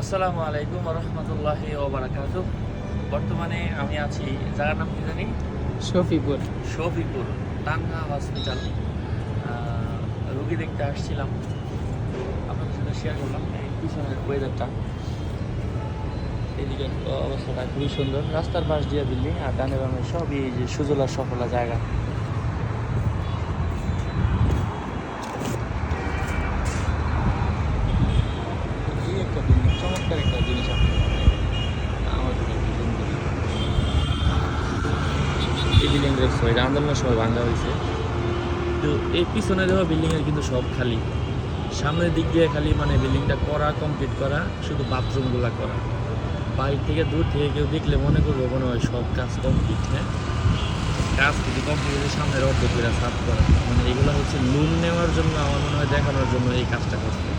আসসালামু আলাইকুম রহমতুল্লাহ ওবরাকাত বর্তমানে আমি আছি জায়গার নাম কি জানি? শফিপুর শফিপুর টাঙ্গা হসপিটাল রুগী দেখতে আসছিলাম। আপনাদের সাথে শেয়ার করলাম এই পিছনের ওয়েদারটা এদিকে অবস্থাটা খুবই সুন্দর। রাস্তার পাশ দিয়ে বিল্ডিং আর ডানে বামে সবই যে সুজলা সফলা জায়গা। বিল্ডিং দেখছ এটা আন্দোলনের সময় ভাঙা হয়েছে তো এই পিছনে দেওয়া বিল্ডিংয়ের কিন্তু সব খালি। সামনের দিক দিয়ে খালি মানে বিল্ডিংটা করা কমপ্লিট করা, শুধু বাথরুমগুলো করা। বাইরে থেকে দূর থেকে কেউ দেখলে মনে করব মনে হয় সব কাজ কমপ্লিট হ্যাঁ? কাজ কিন্তু কমপ্লিট হলে সামনের অর্ধ করে সাফ করা। মানে এগুলো হচ্ছে লোন নেওয়ার জন্য আমার মনে হয় দেখানোর জন্য এই কাজটা করছে।